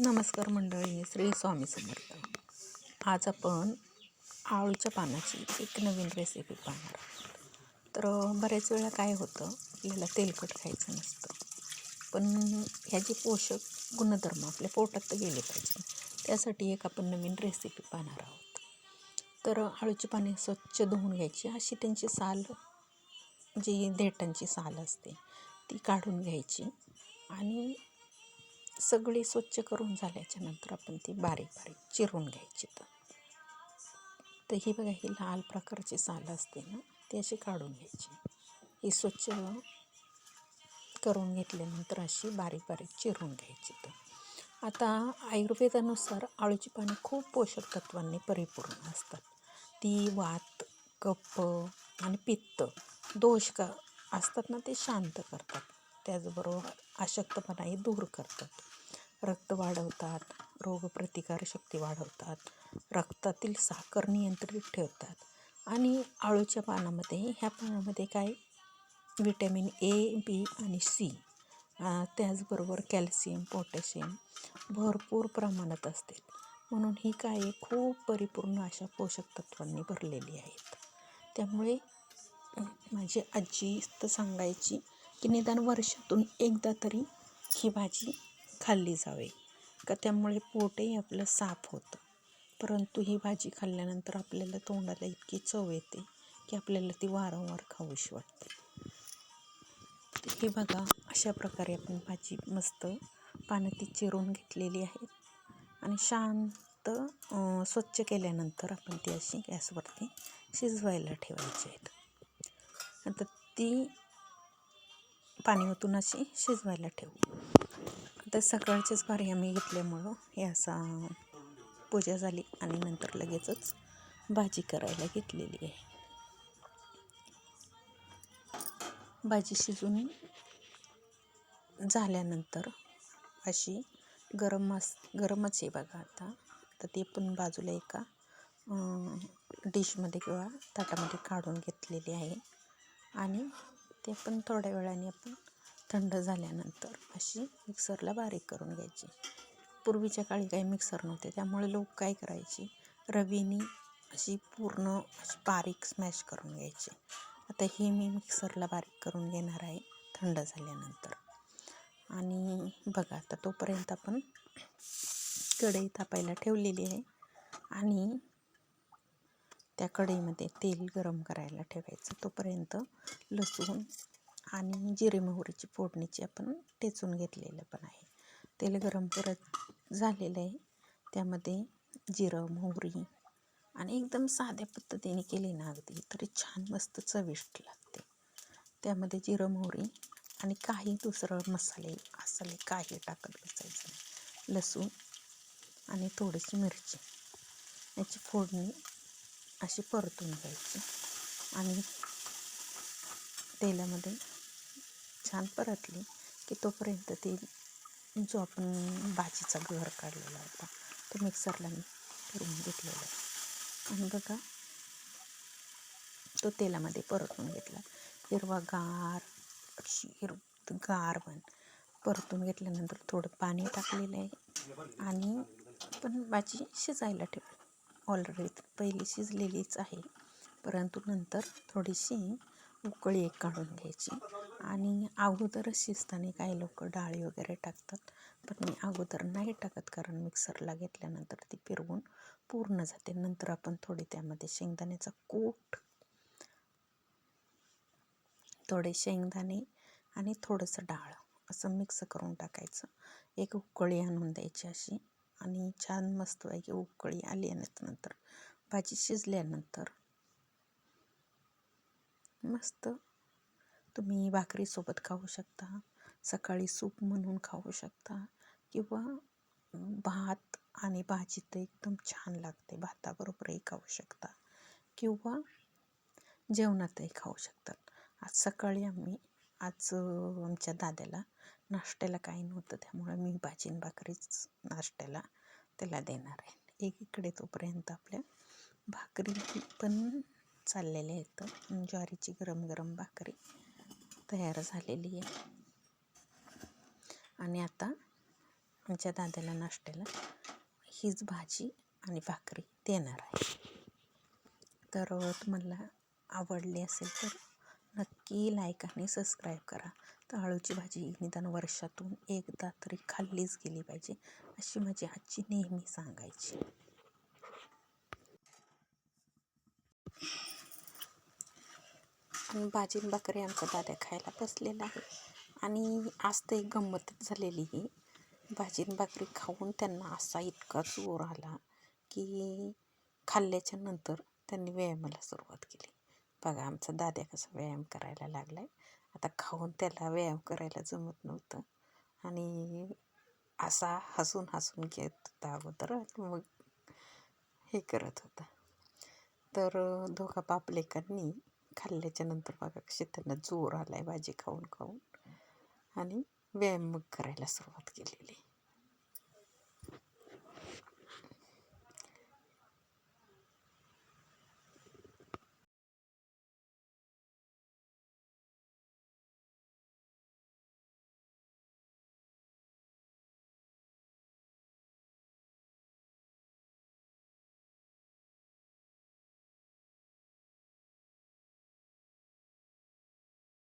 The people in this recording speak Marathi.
नमस्कार मंडळी श्री स्वामी समर्थ. आज आपण आळूच्या पानाची एक नवीन रेसिपी पाहणार आहोत. तर बऱ्याच वेळा काय होतं आपल्याला तेलकट खायचं नसतं. पण ह्याचे पोषक गुणधर्म आपल्या पोटात तर गेले पाहिजे. त्यासाठी एक आपण नवीन रेसिपी पाहणार आहोत. तर आळूची पाने स्वच्छ धुवून घ्यायची. अशी त्यांची साल जी देठांची साल असते ती काढून घ्यायची. आणि सगळी स्वच्छ करून झाल्याच्यानंतर आपण ती बारीक बारीक चिरून घ्यायची तर. तर ही बघा ही लाल प्रकारची साल असते ना ती अशी काढून घ्यायची. ही स्वच्छ करून घेतल्यानंतर अशी बारीक बारीक चिरून घ्यायची तर. आता आयुर्वेदानुसार आळूची पाने खूप पोषक तत्वांनी परिपूर्ण असतात. ती वात कफ आणि पित्त दोष का असतात ना ते शांत करतात. त्याचबरोबर अशक्तपणाही दूर करतात. रक्त वाढवतात रोगप्रतिकारशक्ती वाढवतात रक्तातील साखर नियंत्रित ठेवतात आणि आळूच्या पानामध्ये ह्या पानामध्ये काय? विटॅमिन ए बी आणि सी. त्याचबरोबर कॅल्शियम पोटॅशियम भरपूर प्रमाणात असते. म्हणून ही काय खूप परिपूर्ण अशा पोषक तत्वांनी भरलेली आहेत. त्यामुळे माझी आजी तर सांगायची की निदान वर्षातून एकदा तरी ही भाजी खाल्ली जावे. का त्यामुळे पोटही आपलं साफ होतं. परंतु ही भाजी खाल्ल्यानंतर आपल्याला तोंडाला इतकी चव येते की आपल्याला ती वारंवार खाऊशी वाटते. हे बघा अशा प्रकारे आपण भाजी मस्त पानं ती चिरून घेतलेली आहे. आणि शांत स्वच्छ केल्यानंतर आपण ती अशी गॅसवरती शिजवायला ठेवायची आहेत. आता ती पाणी ओतून अशी शिजवायला ठेवू. तर सकाळचीच भारी आम्ही घेतल्यामुळं हे असा पूजा झाली आणि नंतर लगेचच भाजी करायला घेतलेली आहे. भाजी शिजून झाल्यानंतर अशी गरम मस गरमच आहे बघा आता. तर ती पण बाजूला एका डिशमध्ये किंवा ताटामध्ये काढून घेतलेली आहे. आणि ते पण थोड्या वेळाने आपण थंड झाल्यानंतर अशी मिक्सरला बारीक करून घ्यायची. पूर्वीच्या काळी काही मिक्सर नव्हते त्यामुळे लोक काय करायची? रवीनी अशी पूर्ण अशी बारीक स्मॅश करून घ्यायची. आता हे मी मिक्सरला बारीक करून घेणार आहे थंड झाल्यानंतर. आणि बघा आता तोपर्यंत आपण कढई तापायला ठेवलेली आहे आणि त्या कढईमध्ये तेल गरम करायला ठेवायचं. तोपर्यंत लसूण आणि जिरे मोहरीची फोडणीची आपण टेचून घेतलेलं पण आहे. तेल गरम परत झालेलं आहे. त्यामध्ये जिरं मोहरी आणि एकदम साध्या पद्धतीने केली ना अगदी तरी छान मस्त चविष्ट लागते. त्यामध्ये जिरं मोहरी आणि काही दुसरं मसाले असले काही टाकत बसायचं नाही. लसूण आणि थोडीशी मिरची. याची फोडणी अशी परतून घ्यायची आणि तेलामध्ये छान परतली की तोपर्यंत ती जो आपण भाजीचा घर काढलेला होता तो मिक्सरला मी फिरवून घेतलेला. आणि बघा तो तेलामध्ये परतून घेतला. हिरवा गार हिर गार पण परतून घेतल्यानंतर थोडं पाणी टाकलेलं आहे. आणि पण भाजी शिजायला ठेवली. ऑलरेडी पहिली शिजलेलीच आहे. परंतु नंतर थोडीशी उकळी एक काढून घ्यायची. आणि अगोदरच शिजताना काही लोक डाळी वगैरे टाकतात. पण मी अगोदर नाही टाकत कारण मिक्सरला घेतल्यानंतर ती फिरवून पूर्ण जाते. नंतर आपण थोडी त्यामध्ये शेंगदाण्याचा कूट थोडे शेंगदाणे आणि थोडंसं डाळ असं मिक्स करून टाकायचं. एक उकळी आणून द्यायची अशी. आणि छान मस्त आहे की उकळी आली नंतर भाजी शिजल्यानंतर मस्त. तुम्ही भाकरीसोबत खाऊ शकता सकाळी सूप म्हणून खाऊ शकता किंवा भात आणि भाजी तर एकदम छान लागते भाताबरोबरही खाऊ शकता किंवा जेवणातही खाऊ शकतात आज सकाळी आम्ही आज आमच्या दाद्याला नाश्त्याला काही नव्हतं त्यामुळे मी भाजी भाकरीच नाश्त्याला त्याला देणार आहे. एकीकडे तोपर्यंत आपल्या भाकरी पण चाललेले आहेत ज्वारीची गरम गरम भाकरी तयार झालेली आहे. आणि आता आमच्या दाद्याला नाश्त्याला हीच भाजी आणि भाकरी देणार आहे. तर तुम्हाला आवडली असेल तर नक्की लाईक आणि सबस्क्राईब करा. तर आळूची भाजी निदान वर्षातून एकदा तरी खाल्लीच गेली पाहिजे अशी माझी आजी नेहमी सांगायची. आणि भाजी आणि भाकरी आमचा दादा खायला बसलेला आहे. आणि आज ते गंमतच झालेली ही. भाजी आणि भाकरी खाऊन त्यांना असा इतका जोर आला की खाल्ल्याच्या नंतर त्यांनी व्यायामाला सुरुवात केली. बघा आमचा दाद्या कसा व्यायाम करायला लागला आहे आता खाऊन त्याला व्यायाम करायला जमत नव्हतं. आणि असा हसून हसून घेत होता अगोदर मग हे करत होता. तर दोघा बापलेकांनी खाल्ल्याच्या नंतर बघा कशी त्यांना जोर आला आहे भाजी खाऊन खाऊन. आणि व्यायाम मग करायला सुरुवात केलेली.